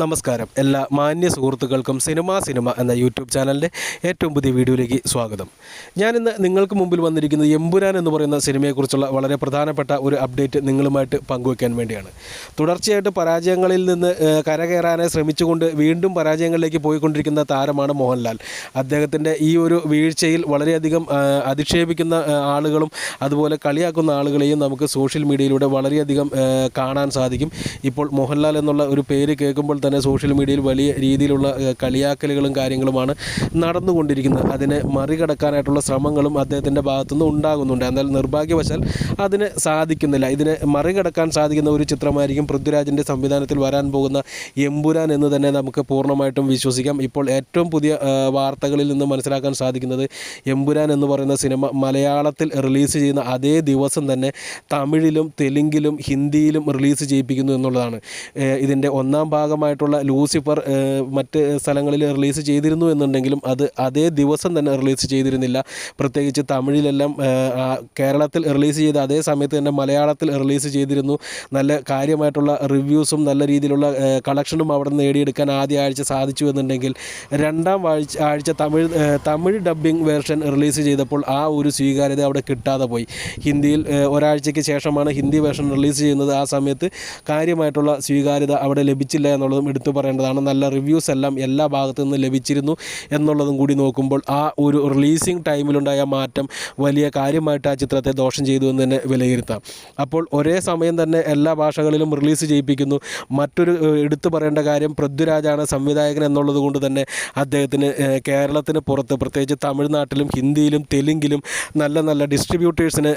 നമസ്കാരം. എല്ലാ മാന്യ സുഹൃത്തുക്കൾക്കും സിനിമ സിനിമ എന്ന യൂട്യൂബ് ചാനലിന്റെ ഏറ്റവും പുതിയ വീഡിയോയിലേക്ക് സ്വാഗതം. ഞാനിന്ന് നിങ്ങൾക്ക് മുമ്പിൽ വന്നിരിക്കുന്നത് എമ്പുരാൻ എന്ന് പറയുന്ന സിനിമയെക്കുറിച്ചുള്ള വളരെ പ്രധാനപ്പെട്ട ഒരു അപ്ഡേറ്റ് നിങ്ങളുമായിട്ട് പങ്കുവയ്ക്കാൻ വേണ്ടിയാണ്. തുടർച്ചയായിട്ട് പരാജയങ്ങളിൽ നിന്ന് കരകയറാനെ ശ്രമിച്ചുകൊണ്ട് വീണ്ടും പരാജയങ്ങളിലേക്ക് പോയിക്കൊണ്ടിരിക്കുന്ന താരമാണ് മോഹൻലാൽ. അദ്ദേഹത്തിന്റെ ഈ ഒരു വീഴ്ചയിൽ വളരെയധികം അധിക്ഷേപിക്കുന്ന ആളുകളും അതുപോലെ കളിയാക്കുന്ന ആളുകളെയും നമുക്ക് സോഷ്യൽ മീഡിയയിലൂടെ വളരെയധികം കാണാൻ സാധിക്കും. ഇപ്പോൾ മോഹൻലാൽ എന്നുള്ള ഒരു പേര് കേൾക്കുമ്പോൾ തന്നെ സോഷ്യൽ മീഡിയയിൽ വലിയ രീതിയിലുള്ള കളിയാക്കലുകളും കാര്യങ്ങളുമാണ് നടന്നുകൊണ്ടിരിക്കുന്നത്. അതിനെ മറികടക്കാനായിട്ടുള്ള ശ്രമങ്ങളും അദ്ദേഹത്തിന്റെ ഭാഗത്തുനിന്ന് ഉണ്ടാകുന്നുണ്ട്. എന്നാൽ നിർഭാഗ്യവശാൽ അതിന് സാധിക്കുന്നില്ല. ഇതിനെ മറികടക്കാൻ സാധിക്കുന്ന ഒരു ചിത്രമായിരിക്കും പൃഥ്വിരാജിന്റെ സംവിധാനത്തിൽ വരാൻ പോകുന്ന എമ്പുരാൻ എന്ന് തന്നെ നമുക്ക് പൂർണമായിട്ടും വിശ്വസിക്കാം. ഇപ്പോൾ ഏറ്റവും പുതിയ വാർത്തകളിൽ നിന്ന് മനസ്സിലാക്കാൻ സാധിക്കുന്നത് എമ്പുരാൻ എന്ന് പറയുന്ന സിനിമ മലയാളത്തിൽ റിലീസ് ചെയ്യുന്ന അതേ ദിവസം തന്നെ തമിഴിലും തെലുങ്കിലും ഹിന്ദിയിലും റിലീസ് ചെയ്യിപ്പിക്കുന്നു എന്നുള്ളതാണ്. ഇതിന്റെ ഒന്നാം ഭാഗമായിട്ടുള്ള ലൂസിഫർ മറ്റ് സ്ഥലങ്ങളിൽ റിലീസ് ചെയ്തിരുന്നു എന്നുണ്ടെങ്കിലും അത് അതേ ദിവസം തന്നെ റിലീസ് ചെയ്തിരുന്നില്ല. പ്രത്യേകിച്ച് തമിഴിലെല്ലാം കേരളത്തിൽ റിലീസ് ചെയ്ത അതേ സമയത്ത് തന്നെ മലയാളത്തിൽ റിലീസ് ചെയ്തിരുന്നു. നല്ല കാര്യമായിട്ടുള്ള റിവ്യൂസും നല്ല രീതിയിലുള്ള കളക്ഷനും അവിടെ നേടിയെടുക്കാൻ ആദ്യ ആഴ്ച സാധിച്ചു എന്നുണ്ടെങ്കിൽ രണ്ടാം ആഴ്ച ആഴ്ച Tamil Tamil dubbing version release ചെയ്തപ്പോൾ ആ ഒരു സ്വീകാര്യത അവിടെ കിട്ടാതെ പോയി. ഹിന്ദിയിൽ ഒരാഴ്ചയ്ക്ക് ശേഷമാണ് ഹിന്ദി വേർഷൻ റിലീസ് ചെയ്യുന്നത്. ആ സമയത്ത് കാര്യമായിട്ടുള്ള സ്വീകാര്യത അവിടെ ലഭിച്ചില്ല എന്നുള്ളതും എടുത്തു പറയേണ്ടതാണ്. നല്ല റിവ്യൂസ് എല്ലാം എല്ലാ ഭാഗത്തു നിന്ന് ലഭിച്ചിരുന്നു എന്നുള്ളതും കൂടി നോക്കുമ്പോൾ ആ ഒരു റിലീസിങ് ടൈമിലുണ്ടായ മാറ്റം വലിയ കാര്യമായിട്ട് ആ ചിത്രത്തെ ദോഷം ചെയ്തു എന്ന് തന്നെ വിലയിരുത്താം. അപ്പോൾ ഒരേ സമയം തന്നെ എല്ലാ ഭാഷകളിലും റിലീസ് ചെയ്യിപ്പിക്കുന്നു. മറ്റൊരു എടുത്തു പറയേണ്ട കാര്യം പൃഥ്വിരാജാണ് സംവിധായകൻ എന്നുള്ളത് കൊണ്ട് തന്നെ അദ്ദേഹത്തിന് കേരളത്തിന് പുറത്ത് പ്രത്യേകിച്ച് തമിഴ്നാട്ടിലും ഹിന്ദിയിലും തെലുങ്കിലും നല്ല നല്ല ഡിസ്ട്രിബ്യൂട്ടേഴ്സിനെ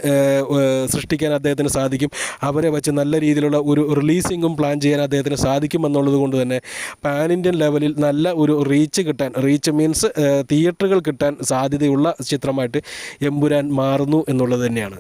സൃഷ്ടിക്കാൻ അദ്ദേഹത്തിന് സാധിക്കും. അവരെ വെച്ച് നല്ല രീതിയിലുള്ള ഒരു റിലീസിങ്ങും പ്ലാൻ ചെയ്യാൻ അദ്ദേഹത്തിന് സാധിക്കും എന്നുള്ളത് കൊണ്ട് തന്നെ പാൻ ഇന്ത്യൻ ലെവലിൽ നല്ല ഒരു റീച്ച് കിട്ടാൻ റീച്ച് മീൻസ് തിയേറ്ററുകൾ കിട്ടാൻ സാധ്യതയുള്ള ചിത്രമായിട്ട് എമ്പുരാൻ മാറുന്നു എന്നുള്ളത് തന്നെയാണ്.